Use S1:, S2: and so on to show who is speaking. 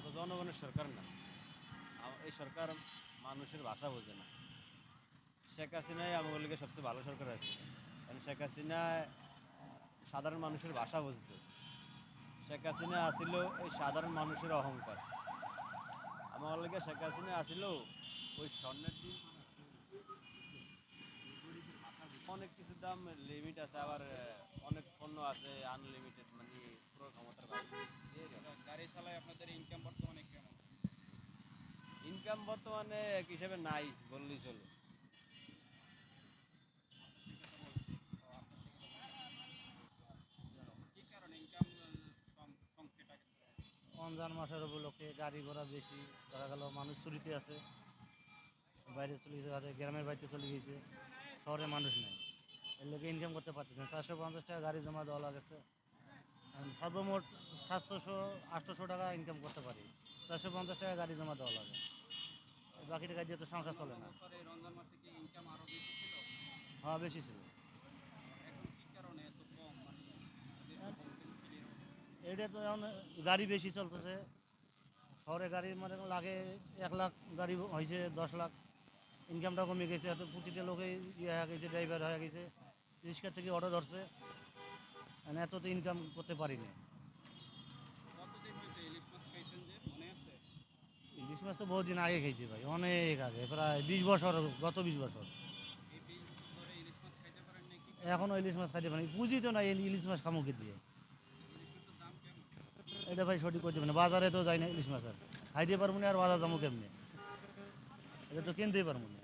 S1: অত জনগণের সরকার না। এই সরকার মানুষের ভাষা বোঝে না। শেখ হাসিনাই আমাদের লিগে সবচেয়ে ভালো সরকার আছে। কারণ শেখ হাসিনা সাধারণ মানুষের ভাষা বুঝতো। শেখ হাসিনা আসিল ওই সাধারণ মানুষের অহংকার। আমার লিগে শেখ হাসিনা আসিল ওই স্বর্ণের দিন। অনেক কিছু দাম লিমিট আছে, আবার অনেক পণ্য আছে আনলিমিটেড মানে পুরো ক্ষমতার
S2: গাড়ি চালায় আপনাদের ইনকাম
S1: ইনকাম বর্তমানে এক হিসেবে নাই বললেই চলে।
S3: রমজান মাসের উপলক্ষে গাড়ি ঘোড়া বেশি, দেখা গেল মানুষ চুরিতে আছে, বাইরে চলে গেছে গ্রামের বাড়িতে চলে গেছে, শহরে মানুষ নেই। এর লোকে ইনকাম করতে পারতেছে চারশো পঞ্চাশ টাকা গাড়ি জমা দেওয়া লাগেছে। সর্বমোট সাতশোশো আটশোশো টাকা ইনকাম করতে পারি। চারশো পঞ্চাশ টাকা গাড়ি জমা দেওয়া লাগে। বাকি টাকা দিয়ে তো সংসার চলে না। হ্যাঁ বেশি ছিল।
S2: মানে।
S3: এটা তো এখন গাড়ি বেশি চলতেছে। শহরে গাড়ি মানে লাগে এক লাখ গাড়ি হয়েছে দশ লাখ। ইনকামটা কমে গেছে। এত প্রতিটা লোকে ইয়ে হয়ে গেছে ড্রাইভার হয়ে গেছে। রিক্সা থেকে অটো ধরছে। মানে এত তো ইনকাম করতে পারিনি
S2: কতদিন হয়েছে ইলিশ মাছ খাইছেন যে মনে আছে
S3: ইলিশ মাছ তো বহুদিন আগে খেয়েছি ভাই, অনেক আগে, প্রায় বিশ বছর, গত বিশ বছর।
S2: ধরে ইলিশ মাছ খাইতে
S3: পারি পুঁজি তো নাই ইলিশ মাছ খামুকে দিয়ে। এটা ভাই সঠিক করতে না বাজারে তো যাই না ইলিশ মাছ আর, খাইতে পারব না আর বাজার যাব কেমনি? এটা তো কিনতেই পারব না।